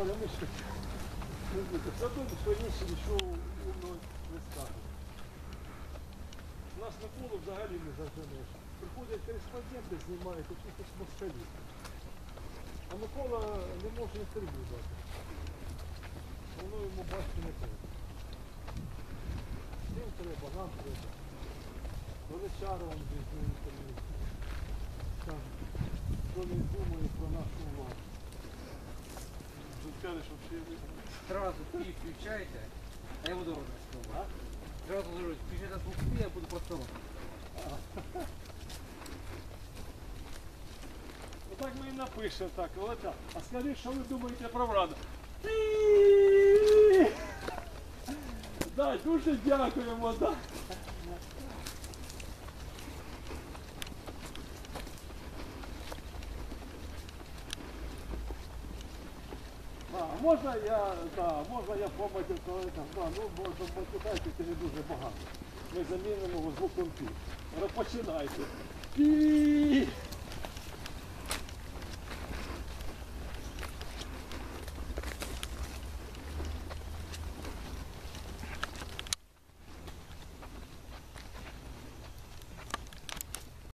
Не буде. Все одно ніхто інший нічого умного не скаже. Нас Миколу взагалі не заженеш. Приходять кореспонденти, знімають якихось москалів. А Микола не може інтерв'ю дати. Воно йому бачити не треба. Всім треба, нам треба. Величара он здесь інтерв'ю. Що він думає про нашу владу. Жуткариш взагалі. Сразу пи включайте, а я буду рот раскрывать. Сразу говорю, включайте звук пи, я буду просто рот. Ну так ми і напишемо так, отак. А скажіть, що ви думаєте про владу? Да, дуже дякуємо, да. Можна я, да, можна я это, да, ну, почитайте, це не дуже багато. Ми замінимо звуком пі. Розпочинайте. Пі!